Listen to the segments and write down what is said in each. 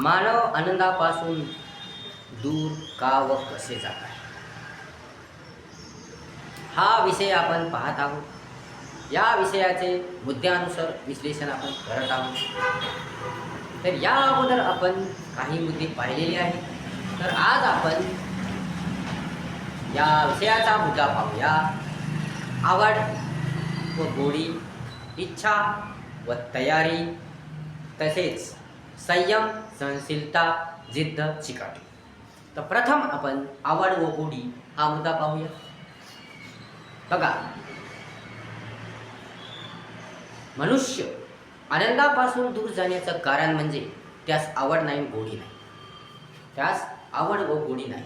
मानव आनंदापासून दूर का व कसे जात आहे? हा विषय आपण पाहत आहोत. या विषयाचे मुद्द्यानुसार विश्लेषण आपण करत आहोत. तर या अगोदर आपण काही मुद्दे पाहिलेले आहेत. तर आज आपण या विषयाचा मुद्दा पाहूया. आवड व गोडी इच्छा व तयारी तसेच संयम सहनशीलता जिद्द चिकाटी. तर प्रथम आपण आवड व गोडी हा मुद्दा पाहूया. बघा. मनुष्य आनंदापासून दूर जाण्याचं कारण म्हणजे त्यास आवड नाही गोडी नाही. त्यास आवड व गोडी नाही.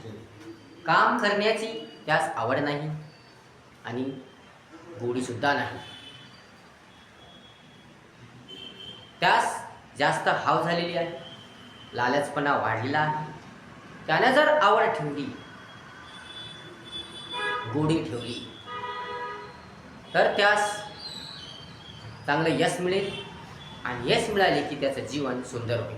काम करण्याची त्यास आवड नाही आणि गोडीसुद्धा नाही. त्यास जास्त हाव झालेली आहे. लालचपणा वाढलेला आहे. त्याने जर आवड ठेवली गोडी ठेवली तर त्यास चांगलं यश मिळेल आणि यश मिळाले की त्याचं जीवन सुंदर होईल.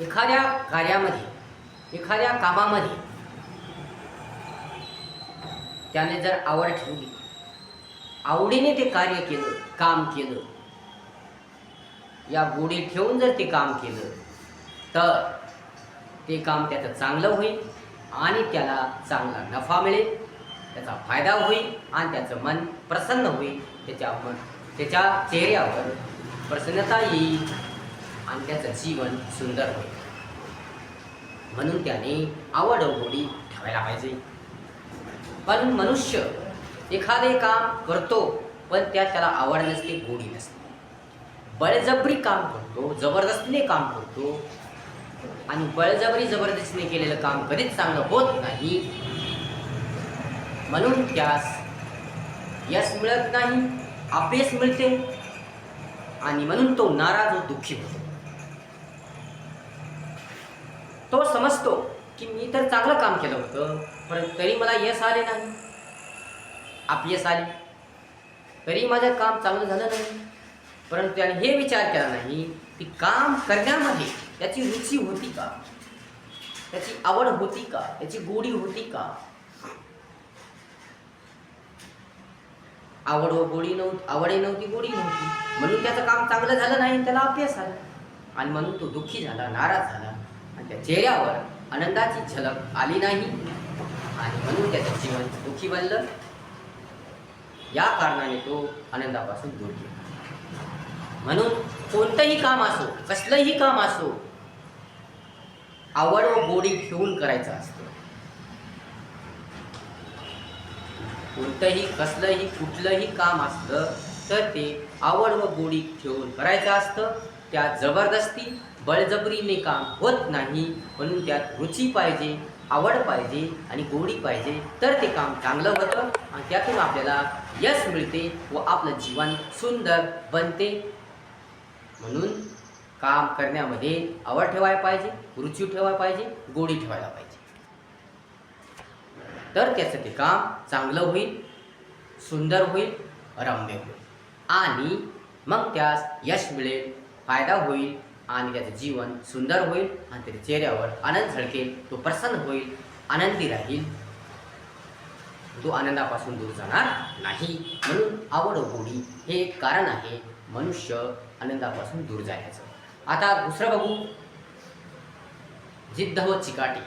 एखाद्या कार्यामध्ये एखाद्या कामामध्ये त्याने जर आवड ठेवली आवडीने ते कार्य केलं काम केलं या गोडी ठेवून जर ते काम केलं तर ते काम त्याचं चांगलं होईल आणि त्याला चांगला नफा मिळेल त्याचा फायदा होईल आणि त्याचं मन प्रसन्न होईल. त्याच्या मन त्याच्या चेहऱ्यावर प्रसन्नता येईल आणि त्याचं जीवन सुंदर होईल. म्हणून त्याने आवड गोडी ठेवायला पाहिजे. पण मनुष्य एखादे काम करतो पण त्यात त्याला आवड नसते गोडी नसते. बळजबरी काम करतो जबरदस्तीने काम करतो. आणि बळजबरी जबरदस्तीने केलेलं काम कधीच चांगलं होत नाही. म्हणून त्यास यश मिळत नाही अपयश मिळते. आणि म्हणून तो नाराज व दुःखी होतो. तो समजतो की मी तर चांगलं काम केलं होतं पण तरी मला यश आले नाही. अपयश आले. तरी माझं काम चांगलं झालं नाही. परंतु त्याने हे विचार केला नाही की काम करण्यामध्ये त्याची रुची होती का? त्याची आवड होती का? त्याची गोडी होती का? आवड व गोडी नव्हती आवडही नव्हती गोडी नव्हती. म्हणून त्याचं काम चांगलं झालं नाही त्याला अभ्यास आला. आणि म्हणून तो दुःखी झाला नाराज झाला. आणि त्या चेहऱ्यावर आनंदाची झलक आली नाही. आणि म्हणून त्याचं जीवन दुःखी बनलं. या कारणाने तो आनंदापासून दूर गेला. म्हणून कोणतंही काम असो कसलंही काम असो आवड व गोडी घेऊन करायचं असतं. कोणतंही कसलंही कुठलंही काम असलं तर ते आवड व गोडी ठेवून करायचं असतं. त्यात जबरदस्ती बळजबरीने काम होत नाही म्हणून त्यात रुची पाहिजे आवड पाहिजे आणि गोडी पाहिजे तर ते काम चांगलं होतं आणि त्यातून आपल्याला यश मिळते व आपलं जीवन सुंदर बनते. म्हणून काम करण्यामध्ये आवड ठेवायला पाहिजे रुची ठेवायला पाहिजे गोडी ठेवायला पाहिजे. तर त्याचं ते काम चांगलं होईल सुंदर होईल रम्य होईल. आणि मग त्यास यश मिळेल फायदा होईल आणि त्याचं जीवन सुंदर होईल आणि त्याच्या चेहऱ्यावर आनंद झळकेल तो प्रसन्न होईल आनंदी राहील. तो आनंदापासून दूर जाणार नाही. म्हणून आवड गोडी हे एक कारण आहे. मनुष्य आनंदापासून दूर जाण्याचं आता दुसरं बघू. जिद्द व चिकाटी.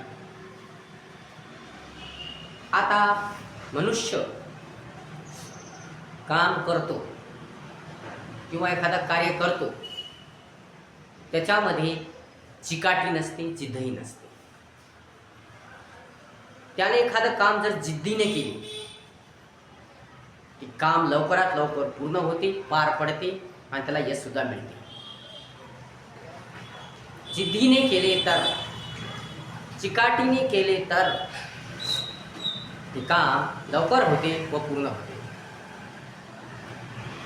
आता मनुष्य काम करतो किंवा एखादा कार्य करतो त्याच्यामध्ये चिकाटी नसते जिद्दही नसते. त्याने एखादं काम जर जिद्दीने केले की काम लवकरात लवकर पूर्ण होते पार पडते आणि त्याला यश सुद्धा मिळते. जिद्दीने केले तर चिकाटीने केले तर ते काम लवकर होते व पूर्ण होते.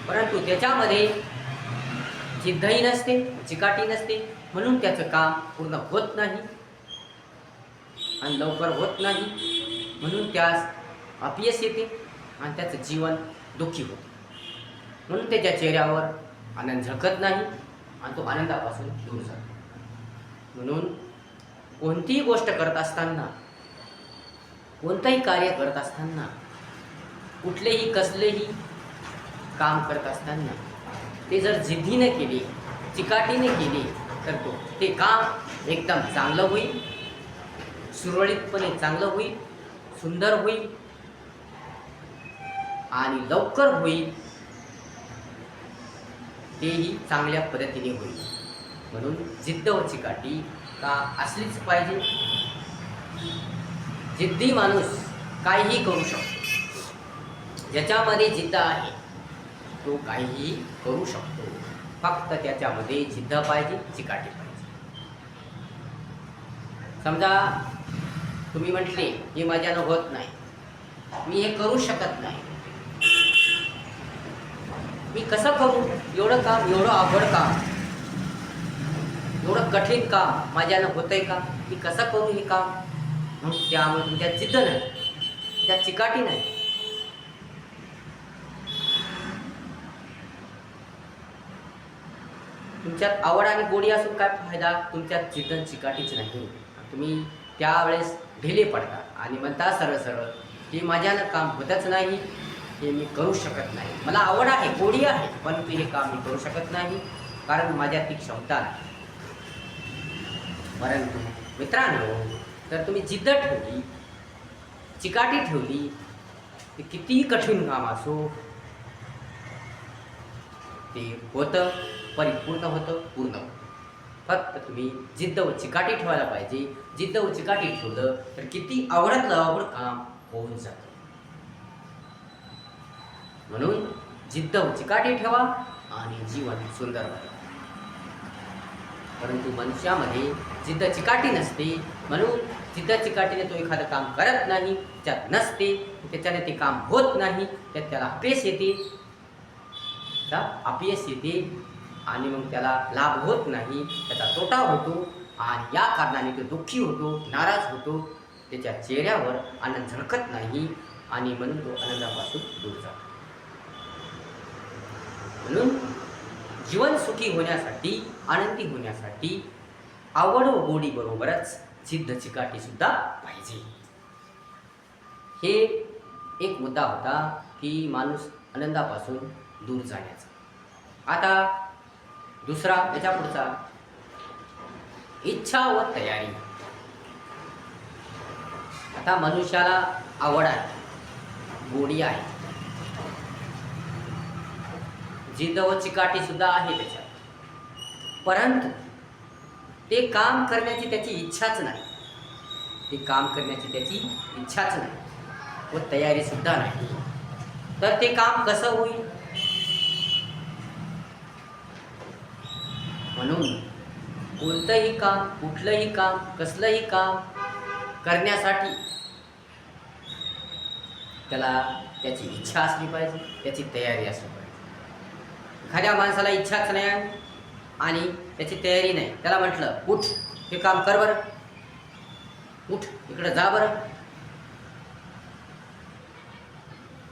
परंतु त्याच्यामध्ये जिद्दही नसते चिकाटी नसते म्हणून त्याचं काम पूर्ण होत नाही. आणि लवकर होत नाही म्हणून त्यास अपयश येते आणि त्याचं जीवन दुःखी होते. म्हणून त्याच्या चेहऱ्यावर आनंद झळकत नाही आणि तो आनंदापासून दूर जातो. म्हणून कोणतीही गोष्ट करत असताना कोणतंही कार्य करत असताना कुठलेही कसलेही काम करत असताना ते जर जिद्दीने केले चिकाटीने केले तर तो ते काम एकदम चांगलं होईल सुरळीतपणे चांगलं होईल सुंदर होईल आणि लवकर होईल. तेही चांगल्या पद्धतीने होईल. म्हणून जिद्द व चिकाटी का असलीच पाहिजे? जिद्दी माणूस काहीही करू शकतो. ज्याच्यामध्ये जिद्द आहे तो काहीही करू शकतो. फक्त त्याच्यामध्ये जिद्द पाहिजे चिकाटी पाहिजे. समजा तुम्ही म्हटले हे माझ्यानं होत नाही. मी हे करू शकत नाही. मी कसं करू? एवढं काम एवढं अवघड काम. एवढं कठीण काम माझ्यानं होतंय का? मी कसं करू हे काम? मग त्यामुळे तुमच्या जिद्द नाही. त्या चिकाटी नाही. तुमच्यात आवड आणि गोडी असून काय फायदा? तुमच्यात जिद्द चिकाटीच नाही. तुम्ही त्यावेळेस ढिले पडता आणि म्हणता सरळ सरळ की माझ्यानं काम होतच नाही. हे मी करू शकत नाही. मला आवड आहे गोडी आहे परंतु हे काम मी करू शकत नाही कारण माझ्यात ती क्षमता नाही. परंतु मित्रांनो तर तुम्ही जिद्द ठेवली चिकाटी ठेवली ते कितीही कठीण काम असो ते होतं परिपूर्ण होतं पूर्ण होतं. फक्त तुम्ही जिद्द व चिकाटी ठेवायला पाहिजे. जिद्द व चिकाटी ठेवलं तर किती आवडत आवड काम होऊन जातं. म्हणून जिद्द चिकाटी ठेवा आणि जीवन सुंदर बने परंतु मनुष्यामध्ये जिद्द चिकाटी नसते म्हणून जिद्द चिकाटीने तो एखादं काम करत नाही त्यात नसते त्याच्याने ते काम होत नाही त्यात त्याला अपयश येते. त्या अपयश येते आणि मग त्याला लाभ होत नाही त्याचा तोटा होतो आणि या कारणाने तो दुःखी होतो नाराज होतो. त्याच्या चेहऱ्यावर आनंद झळकत नाही आणि म्हणून तो आनंदापासून दूर जातो. म्हणून जीवन सुखी होण्यासाठी आनंदी होण्यासाठी आवड व गोडी बरोबरच चिकाटीसुद्धा पाहिजे. हे एक मुद्दा होता की माणूस आनंदापासून दूर जाण्याचा. आता दुसरा त्याच्या पुढचा. इच्छा व तयारी. आता मनुष्याला आवड आहे गोडी आहे. जिद्द व चिकाटी सुद्धा आहे त्याच्यात. परंतु ते काम करण्याची त्याची इच्छाच नाही. ते काम करण्याची त्याची इच्छाच नाही. व तयारी सुद्धा नाही. तर ते काम कसं होईल? म्हणून कोणतंही काम कुठलंही काम कसलंही काम करण्यासाठी त्याला त्याची इच्छा असली पाहिजे त्याची तयारी असली पाहिजे. एखाद्या माणसाला इच्छाच नाही आणि त्याची तयारी नाही. त्याला म्हटलं उठ हे काम कर बरं. उठ इकडं जा बरं.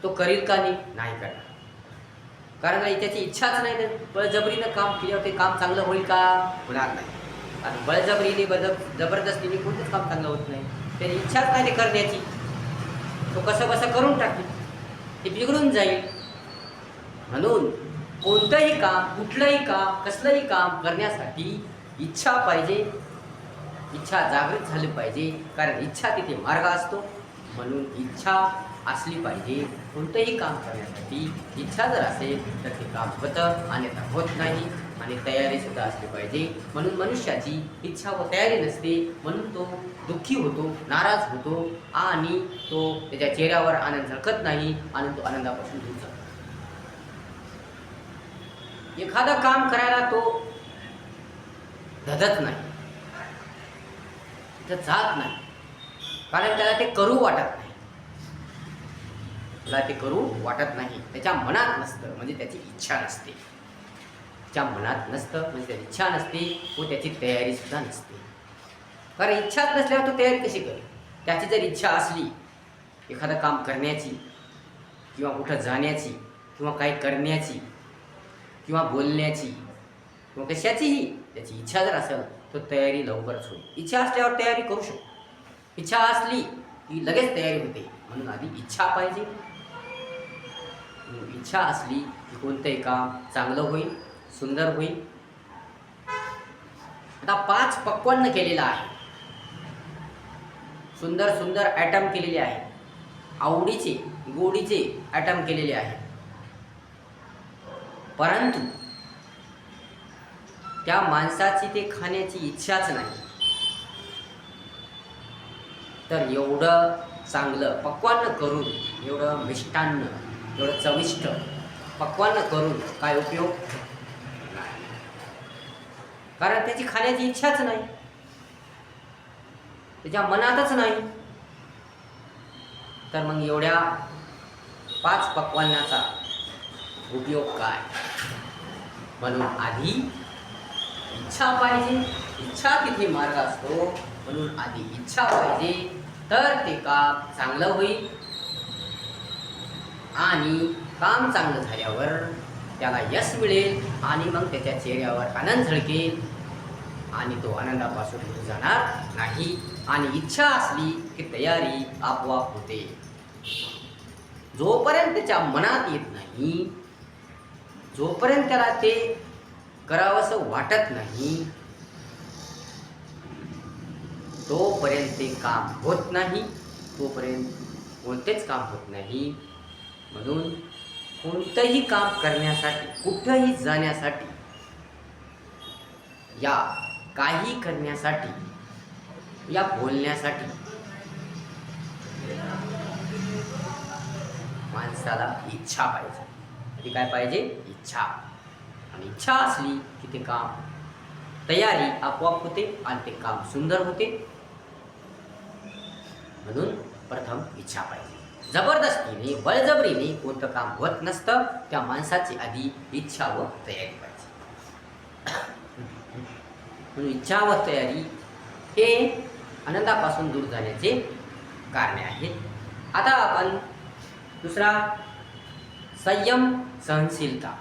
तो करील का नाही? नाही करणार. कारण त्याची इच्छाच नाही तर बळजबरीनं काम केल्यावर ते काम चांगलं होईल का? होणार नाही. आणि बळजबरीने बज जबरदस्तीने कोणतंच काम चांगलं होत नाही. त्याची इच्छाच नाही ते करण्याची. तो कसं कसं करून टाकेल? ते बिघडून जाईल. म्हणून कोणतंही काम कुठलंही काम कसलंही काम करण्यासाठी इच्छा पाहिजे. इच्छा जागृत झाली पाहिजे. कारण इच्छा तिथे मार्ग असतो. म्हणून इच्छा असली पाहिजे. कोणतंही काम करण्यासाठी इच्छा जर असेल तर ते काम होतं. अन्यथा होत नाही. आणि तयारीसुद्धा असली पाहिजे. म्हणून मनुष्याची इच्छा व तयारी नसते. म्हणून तो दुःखी होतो नाराज होतो. आणि तो त्याच्या चेहऱ्यावर आनंद झळकत नाही. आणि तो आनंदापासून दूर जातो. एखादं काम करायला तो धदत नाही. तिथं जात नाही. कारण त्याला ते करू वाटत नाही. त्याला ते करू वाटत नाही. त्याच्या मनात नसतं म्हणजे त्याची इच्छा नसते. त्याच्या मनात नसतं म्हणजे त्याची इच्छा नसते व त्याची तयारी सुद्धा नसते. कारण इच्छाच नसल्यावर तो तयारी कशी करेल? त्याची जर इच्छा असली एखादं काम करण्याची किंवा कुठं जाण्याची किंवा काही करण्याची किंवा बोलण्याची किंवा कशाचीही त्याची इच्छा जर असेल तर तयारी लवकरच होईल. इच्छा असल्यावर तयारी करू शकतो. इच्छा असली की लगेच तयारी होते. म्हणून आधी इच्छा पाहिजे. इच्छा असली की कोणतंही काम चांगलं होईल सुंदर होईल. आता पाच पक्वन्न केलेलं आहे. सुंदर सुंदर ॲटम केलेले आहे. आवडीचे गोडीचे ॲटम केलेले आहेत परंतु त्या माणसाची ते खाण्याची इच्छाच नाही. तर एवढं चांगलं पक्वान्न करून एवढं मिष्टान्न एवढं चविष्ट पक्वान्न करून काय उपयोग? नाही. कारण त्याची खाण्याची इच्छाच नाही. त्याच्या मनातच नाही. तर मग एवढ्या पाच पक्वान्नाचा उपयोग काय म्हणून आधी इच्छा पाहिजे इच्छा तिथे मार्ग असतो म्हणून आधी इच्छा पाहिजे तर ते काम चांगलं होईल. आणि काम चांगलं झाल्यावर त्याला यश मिळेल आणि मग त्याच्या चेहऱ्यावर आनंद झळकेल. आणि तो आनंदापासून दूर जाणार नाही. आणि इच्छा असली की तयारी आपोआप होते. जोपर्यंत त्याच्या मनात येत नाही जोपर्यंत त्याला ते करावंसं वाटत नाही तोपर्यंत ते काम होत नाही तोपर्यंत कोणतेच काम होत नाही. म्हणून कोणतंही काम करण्यासाठी कुठंही जाण्यासाठी या काही करण्यासाठी या बोलण्यासाठी माणसाला इच्छा पाहिजे. ती काय पाहिजे? इच्छा. आणि इच्छा असली की ते काम तयारी आपोआप होते आणि ते काम सुंदर होते. म्हणून प्रथम इच्छा पाहिजे. जबरदस्तीने बळजबरीने कोणतं काम होत नसतं त्या माणसाची आधी इच्छा व तयारी पाहिजे. म्हणून इच्छा व तयारी हे आनंदापासून दूर जाण्याचे कारणे आहेत. आता आपण दुसरा संयम सहनशीलता.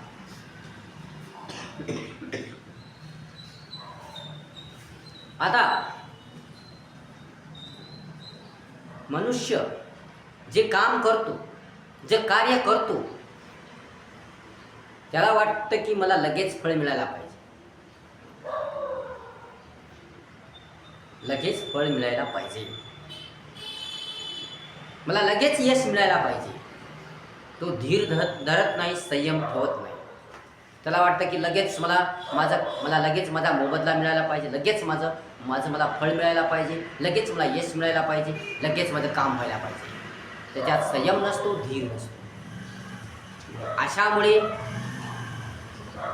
आता मनुष्य जे काम करतो जे कार्य करतो त्याला वाटतं की मला लगेच फळ मिळायला पाहिजे. लगेच फळ मिळायला पाहिजे. मला लगेच यश मिळायला पाहिजे. तो धीर धरत धरत नाही संयम ठेवत नाही. त्याला वाटतं की लगेच मला माझा मला लगेच माझा मोबदला मिळायला पाहिजे. लगेच माझं माझं मला फळ मिळायला पाहिजे. लगेच मला यश मिळायला पाहिजे. लगेच माझं काम व्हायला पाहिजे. त्याच्यात संयम नसतो धीर नसतो. अशामुळे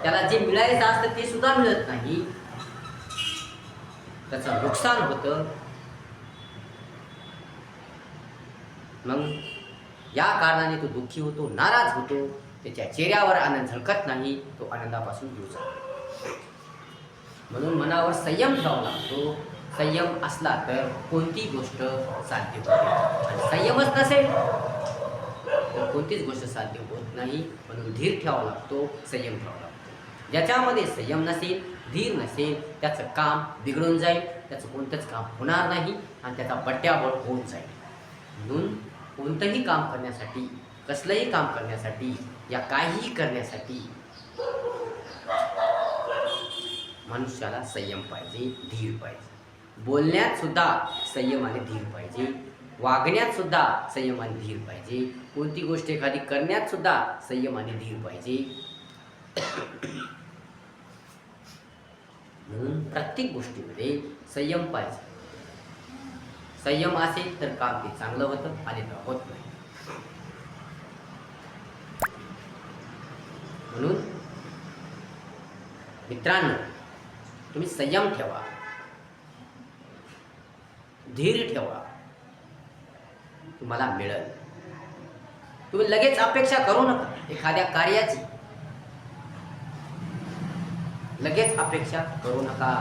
त्याला जे मिळायचं असतं ते सुद्धा मिळत नाही. त्याचं नुकसान होतं. मग या कारणाने तो दुःखी होतो नाराज होतो. त्याच्या चेहऱ्यावर आनंद झळकत नाही तो आनंदापासून दूर जातो. म्हणून मनावर संयम ठेवावा लागतो. संयम असला तर कोणती गोष्ट साध्य होते आणि संयमच नसेल तर कोणतीच गोष्ट साध्य होत नाही. म्हणून धीर ठेवावा लागतो संयम ठेवावा लागतो. ज्याच्यामध्ये संयम नसेल धीर नसेल त्याचं काम बिघडून जाईल त्याचं कोणतंच काम होणार नाही आणि त्याचा बट्ट्याबळ होऊन जाईल. म्हणून कोणतंही काम करण्यासाठी कसलंही काम करण्यासाठी या काहीही करण्यासाठी मनुष्याला संयम पाहिजे धीर पाहिजे. बोलण्यात सुद्धा संयम आणि धीर पाहिजे. वागण्यात सुद्धा संयम आणि धीर पाहिजे. कोणती गोष्ट एखादी करण्यात सुद्धा संयम आणि धीर पाहिजे. म्हणून प्रत्येक गोष्टीमध्ये संयम पाहिजे. संयम असेल तर काम ते चांगलं होतं आणि होत नाही. म्हणून मित्रांनो तुम्ही संयम ठेवा. धीर ठेवा. तुम्हाला मिळेल. तुम्ही लगेच अपेक्षा करू नका एखाद्या कार्याची. लगेच अपेक्षा करू नका.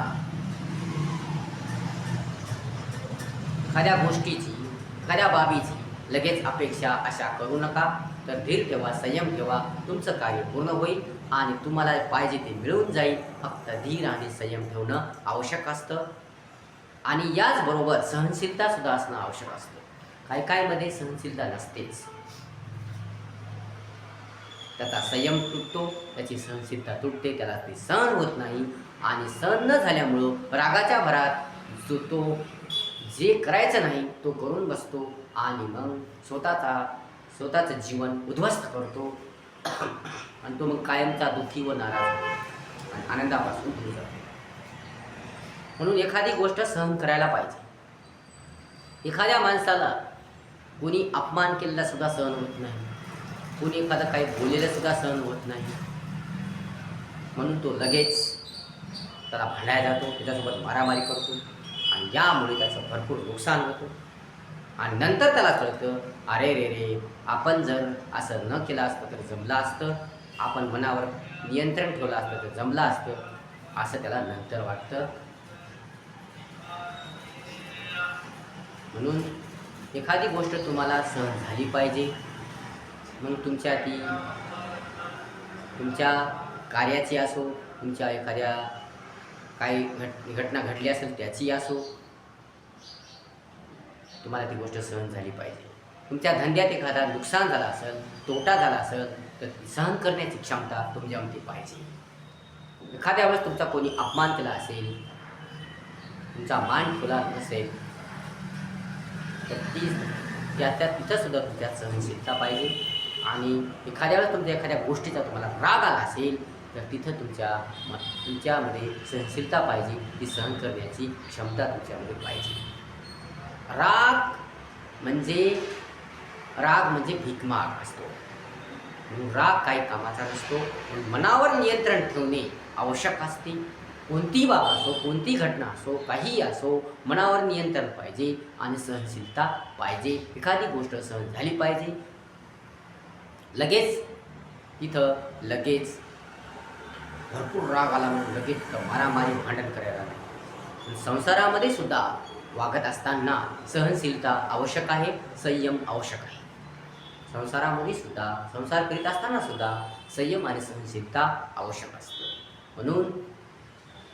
एखाद्या गोष्टीची एखाद्या बाबीची लगेच अपेक्षा अशा करू नका. तर धीर ठेवा संयम ठेवा तुमचं कार्य पूर्ण होईल आणि तुम्हाला पाहिजे ते मिळून जाईल. फक्त धीर आणि संयम ठेवणं आवश्यक असतं. आणि याचबरोबर सहनशीलतासुद्धा असणं आवश्यक असतं. काय काय मध्ये सहनशीलता नसतेच. त्याचा संयम तुटतो त्याची सहनशीलता तुटते त्याला ते सहन होत नाही. आणि सहन न झाल्यामुळं रागाच्या भरात जो तो जे करायचं नाही तो करून बसतो आणि मग स्वतःचा स्वतःचं जीवन उद्ध्वस्त करतो. आणि तो मग कायमचा दुःखी व नाराज होतो. आणि आनंदापासून दूर जातो. म्हणून एखादी गोष्ट सहन करायला पाहिजे. एखाद्या माणसाला कोणी अपमान केलेला सुद्धा सहन होत नाही. कोणी एखादं काही बोललेलं सुद्धा सहन होत नाही. म्हणून तो लगेच त्याला भांडायला जातो. त्याच्यासोबत मारामारी करतो. आणि यामुळे त्याचं भरपूर नुकसान होतं. आणि नंतर त्याला कळतं अरे रे रे आपण जर असं न केलं असतं तर जमलं असतं. आपण मनावर नियंत्रण ठेवलं असतं तर जमलं असतं. असं त्याला नंतर वाटतं. म्हणून एखादी गोष्ट तुम्हाला सहन झाली पाहिजे. मग तुमच्या ती तुमच्या कार्याची असो तुमच्या एखाद्या काही घट घटना घडली असेल त्याची असो. तुम्हाला ती गोष्ट सहन झाली पाहिजे. तुमच्या धंद्यात एखादा नुकसान झाला असेल तोटा झाला असेल तर ती सहन करण्याची क्षमता तुमच्यामध्ये पाहिजे. एखाद्या वेळेस तुमचा कोणी अपमान केला असेल तुमचा मान खुला नसेल तर ती त्या त्या तिथं तुमच्यात सहनशीलता पाहिजे. आणि एखाद्या वेळेस तुमच्या एखाद्या गोष्टीचा तुम्हाला राग आला असेल तर तिथं तुमच्या म तुमच्यामध्ये सहनशीलता पाहिजे ती सहन करण्याची क्षमता तुमच्यामध्ये पाहिजे. राग म्हणजे राग म्हणजे भीकमाग असतो. म्हणून राग काही कामाचा नसतो. पण मनावर नियंत्रण ठेवणे आवश्यक असते. कोणती बाब असो कोणती घटना असो काहीही असो मनावर नियंत्रण पाहिजे आणि सहनशीलता पाहिजे. एखादी गोष्ट सहन झाली पाहिजे. लगेच तिथं लगेच भरपूर राग आला म्हणून लगेच मारामारी भांडण करायला संसारामध्ये सुद्धा वागत असताना सहनशीलता आवश्यक आहे संयम आवश्यक आहे. संसारामध्ये सुद्धा संसार करीत असताना सुद्धा संयम आणि सहनशीलता आवश्यक असते. म्हणून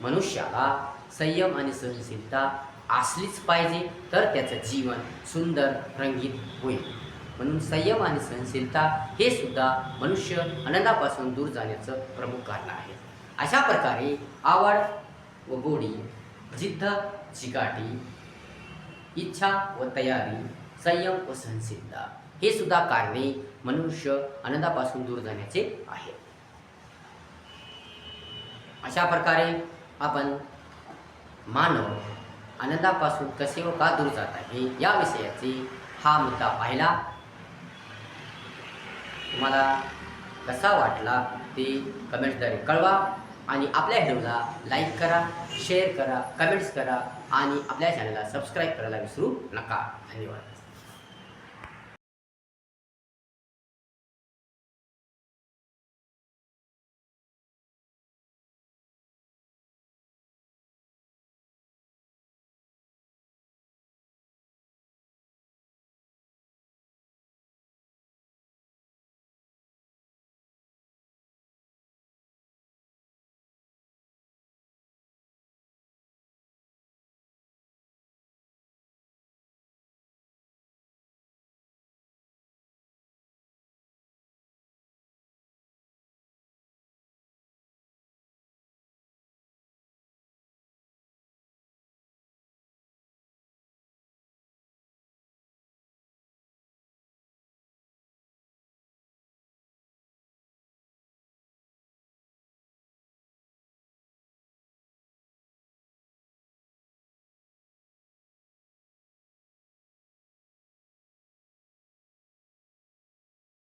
मनुष्याला संयम आणि सहनशीलता असलीच पाहिजे तर त्याचं जीवन सुंदर रंगीत होईल. म्हणून संयम आणि सहनशीलता हे सुद्धा मनुष्य आनंदापासून दूर जाण्याचं प्रमुख कारण आहे. अशा प्रकारे आवड व गोडी जिद्द चिकाटी इच्छा व तयारी संयम व सहनशीलता हे सुद्धा कारणे मनुष्य आनंदापासून दूर जाण्याचे आहे. अशा प्रकारे आपण मानव आनंदापासून कसे व का दूर जात आहे या विषयाचे हा मुद्दा पाहिला. तुम्हाला कसा वाटला ते कमेंटद्वारे कळवा. आणि आपल्या व्हिडिओला लाईक करा शेअर करा कमेंट्स करा आणि आपल्या चॅनलला सबस्क्राईब करायला विसरू नका. धन्यवाद.